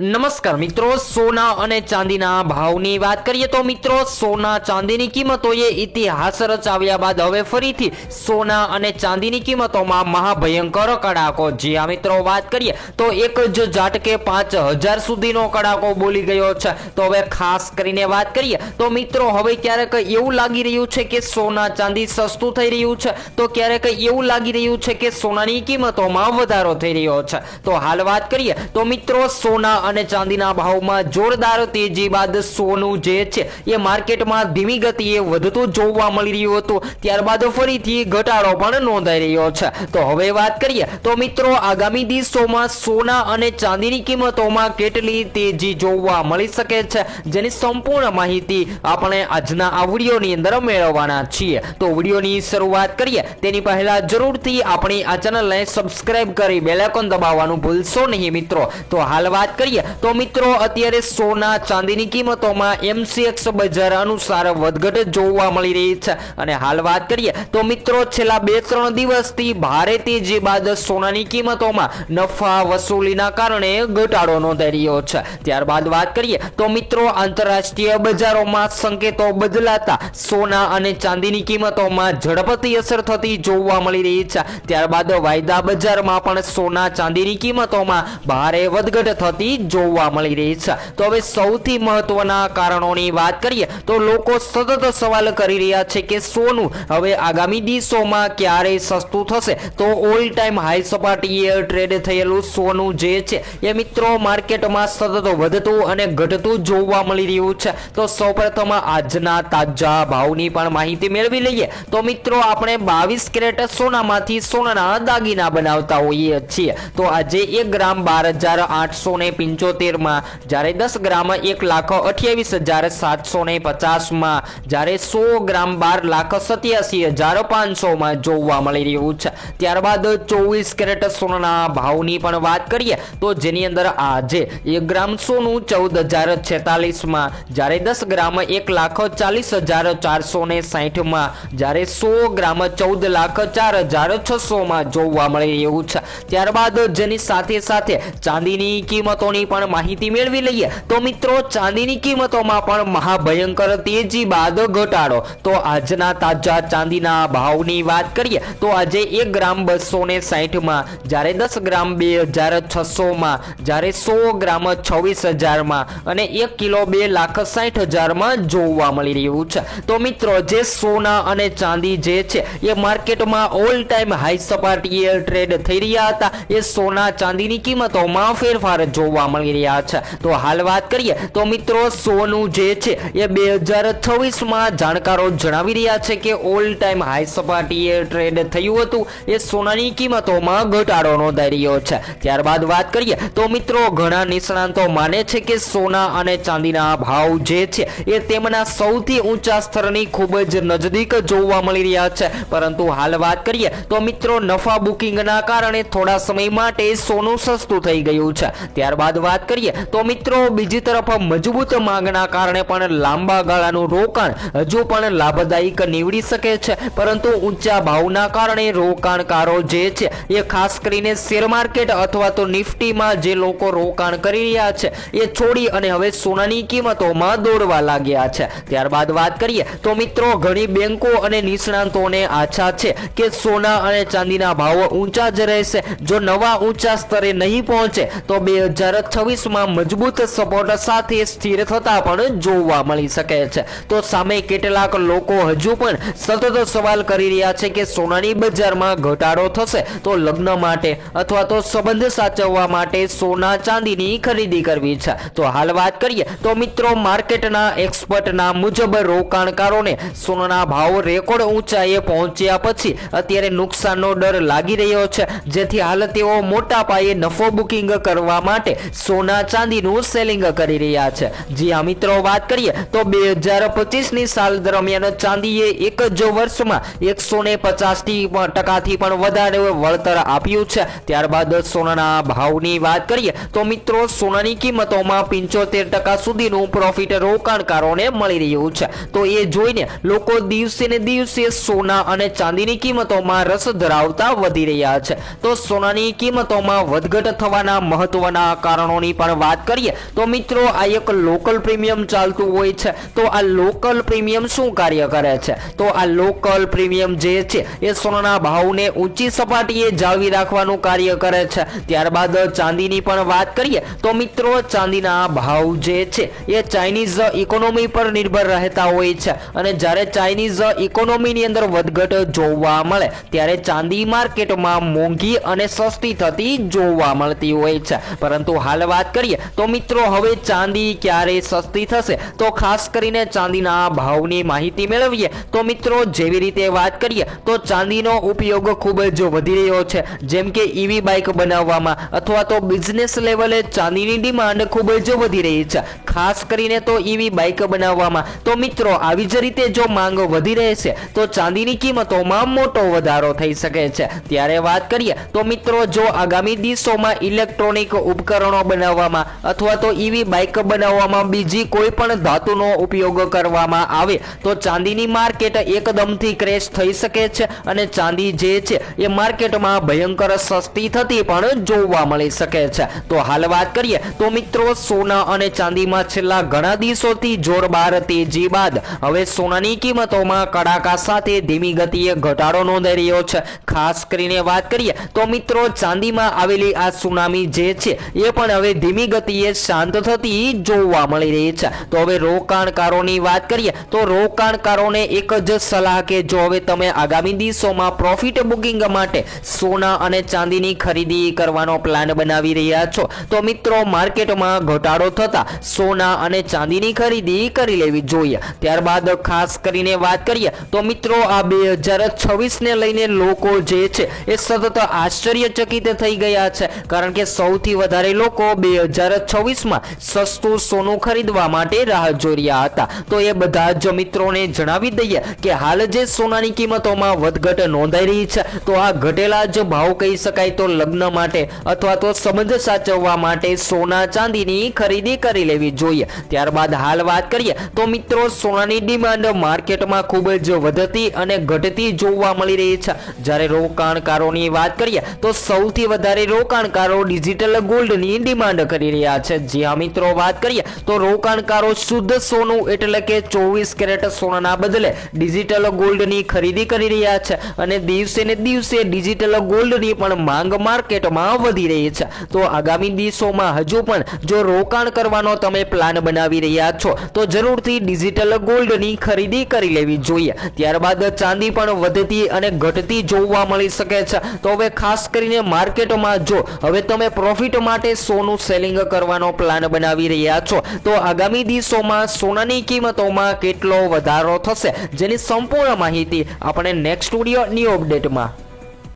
નમસ્કાર મિત્રો, સોના અને ચાંદીના ભાવની વાત કરીએ તો મિત્રો, સોના ચાંદીની કિંમતોએ ઇતિહાસ રચાવ્યા બાદ હવે ફરીથી સોના અને ચાંદીની કિંમતોમાં મહાભયંકર કડાકો. જી આ મિત્રો, વાત કરીએ તો એક જ ઝાટકે પાંચ હજાર સુધીનો કડાકો બોલી ગયો છે. તો હવે ખાસ કરીને વાત કરીએ તો મિત્રો, હવે ક્યારેક એવું લાગી રહ્યું છે કે સોના ચાંદી સસ્તું થઈ રહ્યું છે. તો ક્યારેક એવું લાગી રહ્યું છે કે સોનાની કિંમતોમાં વધારો થઈ રહ્યો છે. તો હાલ વાત કરીએ તો મિત્રો, સોના અને ચાંદીના ભાવમાં જોરદાર તેજી બાદ સોનું જે છે, એ માર્કેટમાં ધીમી ગતિએ વધતું જોવા મળી રહ્યું હતું. ત્યારબાદ ફરીથી ઘટાડો પણ નોંધાઈ રહ્યો છે. તો હવે વાત કરીએ, તો મિત્રો, આગામી દિવસોમાં સોના અને ચાંદીની કિંમતોમાં કેટલી તેજી જોવા મળી શકે છે, જેની સંપૂર્ણ માહિતી આપણે આજના આ વિડીયોની અંદર મેળવવાના છીએ. તો વિડીયોની શરૂઆત કરીએ, તેની પહેલા જરૂરથી આપણી આ ચેનલને સબસ્ક્રાઇબ કરી બેલાઇકોન દબાવવાનું ભૂલશો નહીં, મિત્રો. તો હાલ વાત કરીએ તો મિત્રો, અત્યારે સોના ચાંદીની કિંમતોમાં એમસીએક્સ બજાર અનુસાર વધઘટ જોવા મળી રહી છે. અને હાલ વાત કરીએ, તો મિત્રો, છેલ્લા બે ત્રણ દિવસથી ભારે તેજી બાદ સોનાની કિંમતોમાં નફા વસૂલીના કારણે ઘટાડો નોંધાઈ રહ્યો છે. ત્યારબાદ વાત કરીએ, તો મિત્રો, આંતરરાષ્ટ્રીય બજારોમાં સંકેતો બદલાતા સોના અને ચાંદીની કિંમતોમાં ઝડપથી અસર થતી જોવા મળી રહી છે. ત્યારબાદ વાયદા બજારમાં પણ સોના ચાંદીની કિંમતોમાં ભારે વધઘટ થતી જોવા મળી રહી છે. તો હવે સૌથી મહત્વના કારણોની વાત કરીએ તો લોકો સતત સવાલ કરી રહ્યા છે કે સોનું હવે આગામી દિવસોમાં ક્યારે સસ્તું થશે? તો ઓલ ટાઈમ હાઈ સપાટીએ ટ્રેડ થયેલું સોનું જે છે એ મિત્રો માર્કેટમાં સતત વધતું અને ઘટતું જોવા મળી રહ્યું છે. તો સૌપ્રથમ આજના તાજા ભાવની પણ માહિતી મેળવી લઈએ. તો મિત્રો આપણે બાવીસ કેરેટ સોનામાંથી સોનાના દાગીના બનાવતા હોઈએ છીએ. તો આજે એક ગ્રામ બાર હજાર આઠસો ને પંચોતેરમાં. જ્યારે દસ ગ્રામ એક લાખ અઠ્યાવીસ હજાર સાતસો ને પચાસમાં. જ્યારે સો ગ્રામ બાર લાખ સત્યાસી હજાર પાંચસોમાં જોવા મળી રહ્યું છે. ત્યારબાદ ચોવીસ કેરેટ સોનાના ભાવની પણ વાત કરીએ, તો જેની અંદર આજે એક ગ્રામ સોનું ચૌદ હજાર છેતાલીસમાં. જ્યારે દસ ગ્રામ એક લાખ ચાલીસ હજાર ચારસો ને સાહીઠમાં જ્યારે સો ગ્રામ ચૌદ લાખ ચાર હજાર છસોમાં જોવા મળી રહ્યું છે. ત્યારબાદ જેની સાથે સાથે ચાંદીની કિંમતોની પણ માહિતી મેળવી લઈએ. તો મિત્રો, ચાંદીની કિંમતોમાં પણ મહાભયંકર તેજી બાદ ઘટાડો. તો આજના તાજા ચાંદીના ભાવની વાત કરીએ, તો આજે એક ગ્રામ બસો ને સાહીઠમાં જ્યારે દસ ગ્રામ બે હજાર છસોમાં, જ્યારે સો ગ્રામ છવ્વીસ હજારમાં અને એક કિલો બે લાખ સાઠ હજારમાં જોવા મળી રહ્યું છે. તો મિત્રો, જે સોના અને ચાંદી જે છે, એ માર્કેટમાં ઓલ ટાઈમ હાઈ સપાટીએ ટ્રેડ થઈ રહ્યા હતા. એ સોના ચાંદીની કિંમતોમાં ફેરફાર જોવા મળી રહ્યા છે. તો હાલ વાત કરીએ, તો મિત્રો સોનું જે છે, એ બે હજાર છવ્વીસમાં જાણકારો જણાવી રહ્યા છે કે ઓલ ટાઈમ હાઈ સપાટીએ ટ્રેડ થયું હતું. એ સોનાની કિંમતોમાં ઘટાડો નોંધાઈ રહ્યો છે. ત્યારબાદ વાત કરીએ, તો મિત્રો ઘણા નિષ્ણાંતો માને છે કે સોના અને ચાંદીના ભાવ જે છે, એ તેમના સૌથી ઊંચા સ્તરની ખૂબ જ નજદીક જોવા મળી રહ્યા છે. પરંતુ હાલ વાત કરીએ, તો મિત્રો નફા બુકિંગના કારણે થોડા સમય માટે સોનું સસ્તું થઈ ગયું છે. ત્યારબાદ વાત કરીએ તો મિત્રો બીજી તરફ મજબૂત માંગના કારણે પણ લાંબા ગાળાનું રોકાણ હજુ પણ લાભદાયક નીવડી શકે છે. પરંતુ ઊંચા ભાવના કારણે રોકાણકારો જે છે એ ખાસ કરીને શેર માર્કેટ અથવા તો નિફ્ટીમાં જે લોકો રોકાણ કરી રહ્યા છે એ છોડી અને હવે સોનાની કિંમતોમાં દોડવા લાગ્યા છે. ત્યારબાદ વાત કરીએ તો મિત્રો ઘણી બેંકો અને નિષ્ણાંતોને આશા છે કે સોના અને ચાંદીના ભાવો ઊંચા જ રહેશે. જો નવા ઊંચા સ્તરે નહીં પહોંચે તો બે હજાર છવ્વીસમાં મજબૂત સપોર્ટ સાથે સ્થિર થતા પણ જોવા મળી શકે છે. તો સામે કેટલાક લોકો હજુ પણ સતત સવાલ કરી રહ્યા છે કે સોનાની બજારમાં ઘટાડો થશે તો લગ્ન માટે અથવા તો સંબંધ સાચવવા માટે સોના ચાંદીની ખરીદી કરવી છે. તો હાલ વાત કરીએ તો મિત્રો માર્કેટના એક્સપર્ટના મુજબ રોકાણકારોને સોનાના ભાવ રેકોર્ડ ઊંચાઈએ પહોંચ્યા પછી અત્યારે નુકસાનનો ડર લાગી રહ્યો છે. જેથી હાલ તેઓ મોટા પાયે નફો બુકિંગ કરવા માટે સોના ચાંદીનું સેલિંગ કરી રહ્યા છે. જી હા, મિત્રો, વાત કરીએ તો બે હજાર પચીસની સાલ દરમિયાન ચાંદીએ એક જ વર્ષમાં એકસો ને પચાસથી ટકાથી પણ વધારે વળતર આપ્યું છે. ત્યારબાદ સોનાના ભાવની વાત કરીએ તો મિત્રો, સોનાની કિંમતોમાં પંચોતેર ટકા સુધીનું પ્રોફિટ રોકાણકારોને મળી રહ્યું છે. તો એ જોઈને લોકો દિવસે ને દિવસે સોના અને ચાંદીની કિંમતોમાં રસ ધરાવતા વધી રહ્યા છે. તો સોનાની કિંમતોમાં વધઘટ થવાના મહત્વના કારણો ઉપકરણોની પણ વાત કરીએ, તો મિત્રો આ એક લોકલ પ્રીમિયમ ચાલતું હોય છે. તો આ લોકલ પ્રીમિયમ શું કાર્ય કરે છે? તો આ લોકલ પ્રીમિયમ જે છે, એ સોનાના ભાવને ઊંચી સપાટીએ જાળવી રાખવાનું કાર્ય કરે છે. ત્યારબાદ ચાંદીની પણ વાત કરીએ, તો મિત્રો ચાંદીના ભાવ જે છે, એ ચાઇનીઝ ઇકોનોમી પર નિર્ભર રહેતા હોય છે. અને જ્યારે ચાઇનીઝ ઇકોનોમીની અંદર વધઘટ જોવા મળે, ત્યારે ચાંદી માર્કેટમાં મોંઘી અને સસ્તી થતી જોવા મળતી હોય છે. પરંતુ હાલ વાત કરીએ તો મિત્રો, હવે ચાંદી ક્યારે સસ્તી થશે? તો ખાસ કરીને ચાંદીના ભાવની માહિતી મેળવીએ. તો મિત્રો, જેવી રીતે વાત કરીએ, તો ચાંદીનો ઉપયોગ ખૂબ જ વધી રહ્યો છે. જેમ કે ઈવી બાઇક બનાવવામાં અથવા તો બિઝનેસ લેવલે ચાંદીની ડિમાન્ડ ખૂબ જ વધી રહી છે. ખાસ કરીને તો ઈવી બાઇક બનાવવામાં. તો મિત્રો, આવી જ રીતે જો માંગ વધી રહેશે તો ચાંદીની કિંમતોમાં મોટો વધારો થઈ શકે છે. ત્યારે વાત કરીએ, તો મિત્રો, જો આગામી દિવસોમાં ઇલેક્ટ્રોનિક ઉપકરણો બનાવવામાં અથવા તો ઈવી બાઇક બનાવવામાં બીજી કોઈ પણ ધાતુનો ઉપયોગ કરવામાં આવે તો ચાંદીની માર્કેટ એકદમથી ક્રેશ થઈ શકે છે અને ચાંદી જે છે એ માર્કેટમાં ભયંકર સસ્તી થતી પણ જોવા મળી શકે છે. તો હાલ વાત કરીએ તો મિત્રો સોના અને ચાંદીમાં છેલ્લા ઘણા દિવસોથી જોરદાર તેજી બાદ હવે સોનાની કિંમતોમાં કડાકા સાથે ધીમી ગતિએ ઘટાડો નોંધાઈ રહ્યો છે. ખાસ કરીને વાત કરીએ તો મિત્રો ચાંદીમાં આવેલી આ સુનામી જે છે એ પણ હવે ધીમી ગતિએ શાંત થતી જોવા મળી રહી છે. તો હવે રોકાણકારોની વાત કરીએ, તો રોકાણકારોને એક જ સલાહ કે જો હવે તમે આગામી દિવસોમાં પ્રોફિટ બુકિંગ માટે સોના અને ચાંદીની ખરીદી કરવાનો પ્લાન બનાવી રહ્યા છો, તો મિત્રો માર્કેટમાં ઘટાડો થતા સોના અને ચાંદીની ખરીદી કરી લેવી જોઈએ. ત્યારબાદ ખાસ કરીને વાત કરીએ, તો મિત્રો આ બે હજાર છવ્વીસને લઈને લોકો જે છે એ સતત આશ્ચર્યચકિત થઈ ગયા છે. કારણ કે સૌથી વધારે લોકો બે હજાર છવ્વીસમાં સસ્તું સોનું ખરીદવા માટે રાહ જોઈ હતા. તો એ બધા જ મિત્રોને જણાવી દઈએ કે હાલ જે સોનાની કિંમતોમાં વધઘટ નોંધાઈ રહી છે, તો આ ઘટેલા જ ભાવ કહી શકાય તો લગ્ન માટે અથવા તો સંબંધ સાચવવા માટે સોના ચાંદીની ખરીદી કરી લેવી જોઈએ. ત્યારબાદ હાલ વાત કરીએ તો મિત્રો સોનાની ડિમાન્ડ માર્કેટમાં ખૂબ જ વધતી અને ઘટતી જોવા મળી રહી છે. જ્યારે રોકાણકારોની વાત કરીએ તો સૌથી વધારે રોકાણકારો ડિજિટલ ગોલ્ડની ડિમાન્ડ કરી રહ્યા છે. જ્યાં મિત્રો, વાત કરીએ તો રોકાણકારો શુદ્ધ સોનું એટલે કે ચોવીસ કેરેટ સોનાના બદલે ડિજિટલ ગોલ્ડની ખરીદી કરી રહ્યા છે અને દિવસે ને દિવસે ડિજિટલ ગોલ્ડની પણ માંગ માર્કેટમાં વધી રહી છે. તો આગામી દિવસોમાં હજુ પણ જો રોકાણ કરવાનો તમે પ્લાન બનાવી રહ્યા છો, તો જરૂરથી ડિજિટલ ગોલ્ડની ખરીદી કરી લેવી જોઈએ. ત્યારબાદ ચાંદી પણ વધતી અને ઘટતી જોવા મળી શકે છે. તો હવે ખાસ કરીને માર્કેટમાં જો, હવે તમે પ્રોફિટ માટે સોનું સેલિંગ કરવાનો પ્લાન બનાવી રહ્યા છો. તો આગામી દિવસોમાં સોનાની કિંમતોમાં કેટલો વધારો થશે, જેની સંપૂર્ણ માહિતી આપણે નેક્સ્ટ સ્ટુડિયો ન્યૂ અપડેટમાં